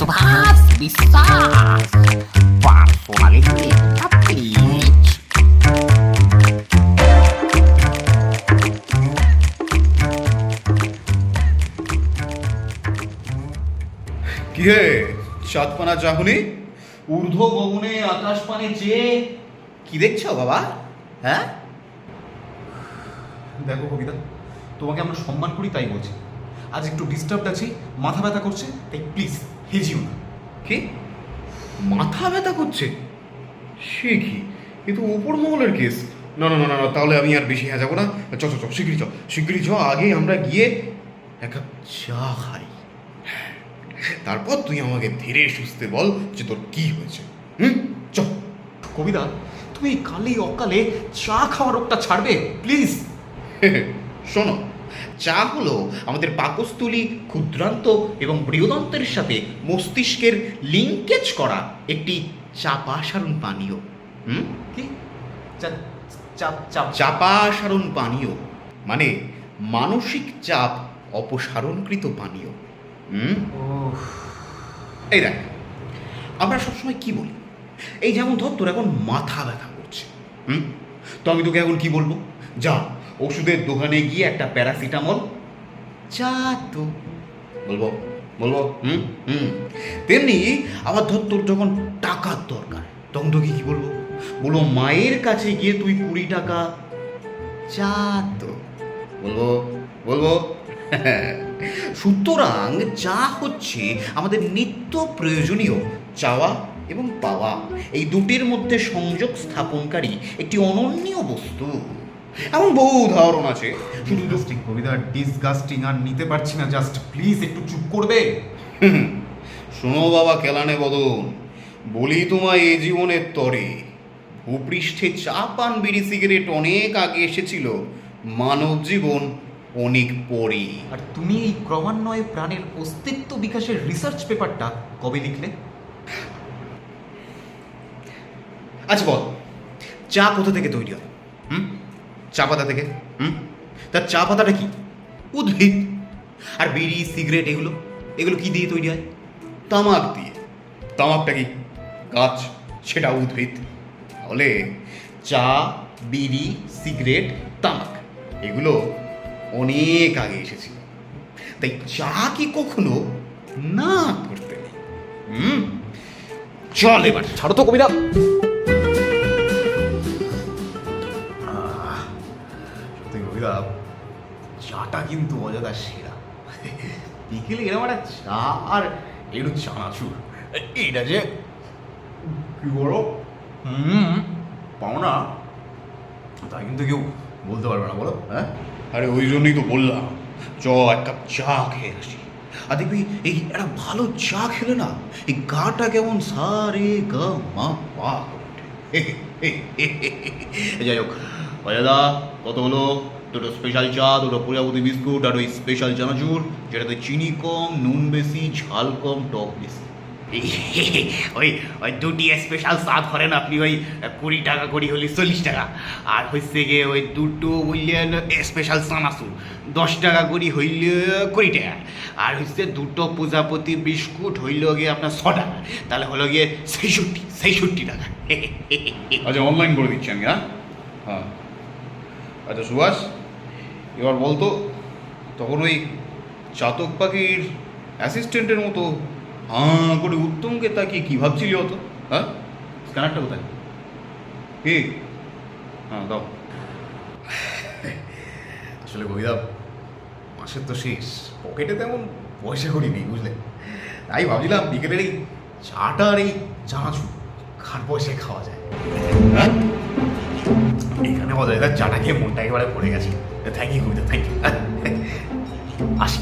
সুভাষ বিশ্বাস personality please কি হে চাঁদপানা চাহুনি? ঊর্ধ্ব গগনে আকাশ পানে চেয়ে কি দেখছ বাবা? হ্যাঁ? দেখো কবিতা তোমাকে আমরা সম্মান করি তাই বলছি। আজ একটু ডিস্টার্বড আছি মাথা ব্যথা করছে তাই প্লিজ হেজিও না কি? মাথা ব্যথা করছে? সে কি? এ তো উপর মহলের কেস। না না না না তাহলে আমি আর বেশি হ্যাঁ যাব না। চ চ চ শিগগিরি চ শিগগিরি চ আগে আমরা গিয়ে এক কাপ চা খাই। তারপর তুই আমাকে ধীরে সুস্থে বল যে তোর কি হয়েছে। হুম? চ কবিতা তুমি কালে অকালে চা খাওয়ার রোগটা ছাড়বে? প্লিজ। শোনো চা হলো আমাদের পাকস্থলী ক্ষুদ্রান্ত এবং বৃহদন্তের সাথে মস্তিষ্কের লিঙ্কেজ করা একটি চাপাসারণ পানীয়। হুম? কি? চা চাপ চাপ চাপাসারণ পানীয় মানে মানসিক চাপ অপসারণকৃত পানীয়। হুম? এই দেখ আমরা সবসময় কি বলি? এই যেমন ধর তোর এখন মাথা ব্যথা করছে। হুম? তো আমি তোকে এখন কি বলব? যা ওষুধের দোকানে গিয়ে একটা প্যারাসিটামল। চা তো। বলব বলব হুম হুম। তেমনি আবার ধর তোর যখন টাকার দরকার তখন তোকে কি বলব? বলব মায়ের কাছে গিয়ে তুই কুড়ি টাকা। চা তো। বলব বলব। সুতরাং চা হচ্ছে আমাদের নিত্য প্রয়োজনীয় চাওয়া এবং পাওয়া এই দুটির মধ্যে সংযোগ স্থাপনকারী একটি অনন্য বস্তু। এমন বহু উদাহরণ আছে। শুধু তো- ডিসগাস্টিং কবিতা ডিসগাস্টিং আর নিতে পারছি না জাস্ট প্লিজ একটু চুপ করবে শোনো বাবা কেলানে বদন বলি তোমায় এ জীবনের তরে। ভূপৃষ্ঠে চা পান বিড়ি সিগারেট অনেক আগে এসেছিল মানব জীবন অনেক পরে। আর তুমি এই ক্রমান্বয়ে প্রাণের অস্তিত্ব বিকাশের রিসার্চ পেপারটা কবে লিখলে? আচ্ছা বল চা কোথা থেকে তৈরি হয়? চা পাতা থেকে, হুম? তার চা পাতাটা কি? উদ্ভিদ। আর বিড়ি, সিগারেট, এগুলো? এগুলো কি দিয়ে তৈরি হয়? তামাক দিয়ে। তামাকটা কি? গাছ, সেটা উদ্ভিদ। তাহলে চা, বিড়ি, সিগারেট, তামাক, এগুলো অনেক আগে এসেছিল। তাই চা কি কখনো না করতে হুম? চল এবার। ছাড়ো তো কবিতা কিন্তু অজাদা সেরা। বিকেলে এরকম একটা চা আর একটু চানাচুর। এটা যে কি বলো? হুম পাও না। তাই কিন্তু কেউ বলতে পারবে না বলো হ্যাঁ? আরে ওই জন্যই তো বললাম। চ এক কাপ চা খেয়ে আসি। আর দেখবি এই একটা ভালো চা খেলে না এই গাটা কেমন সারে গা মা পা। যাই হোক অজাদা কত হলো? দুটো স্পেশাল চা দুটো প্রজাপতি বিস্কুট আর ওই স্পেশাল চানাচুর যেটাতে চিনি কম নুন বেশি ঝাল কম টক বেশি। ওই ওই দুটি স্পেশাল স্বাদ করেন আপনি ওই কুড়ি টাকা করি হলে চল্লিশ টাকা। আর হচ্ছে গিয়ে ওই দুটো বললেন স্পেশাল চানাচুর দশ টাকা করি হইল কুড়ি টাকা। আর হচ্ছে দুটো প্রজাপতি বিস্কুট হইল গিয়ে আপনার ছ টাকা। তাহলে হলো গিয়ে ছেষট্টি ছেষট্টি টাকা। আচ্ছা অনলাইন করে দিচ্ছি আমি হ্যাঁ? হ্যাঁ। আচ্ছা সুভাষ এবার বলতো তখন ওই চাতক পাখির অ্যাসিস্ট্যান্টের মতো হাঁ করে উত্তমকে তাকিয়ে কী ভাবছিলি অত? হ্যাঁ? স্ক্যানারটা কোথায়? কি? হ্যাঁ দাও। আসলে কবিতা মাসের তো শেষ। পকেটে তেমন পয়সা করি নেই বুঝলে? তাই ভাবছিলাম বিকেলের এই চাটা আর এই চানাচুর খান পয়সায় খাওয়া যায়। হ্যাঁ? মজা চাটা খেয়ে মনটা একেবারে পড়ে গেছে। থ্যাংক ইউ থ্যাংক ইউ আসি।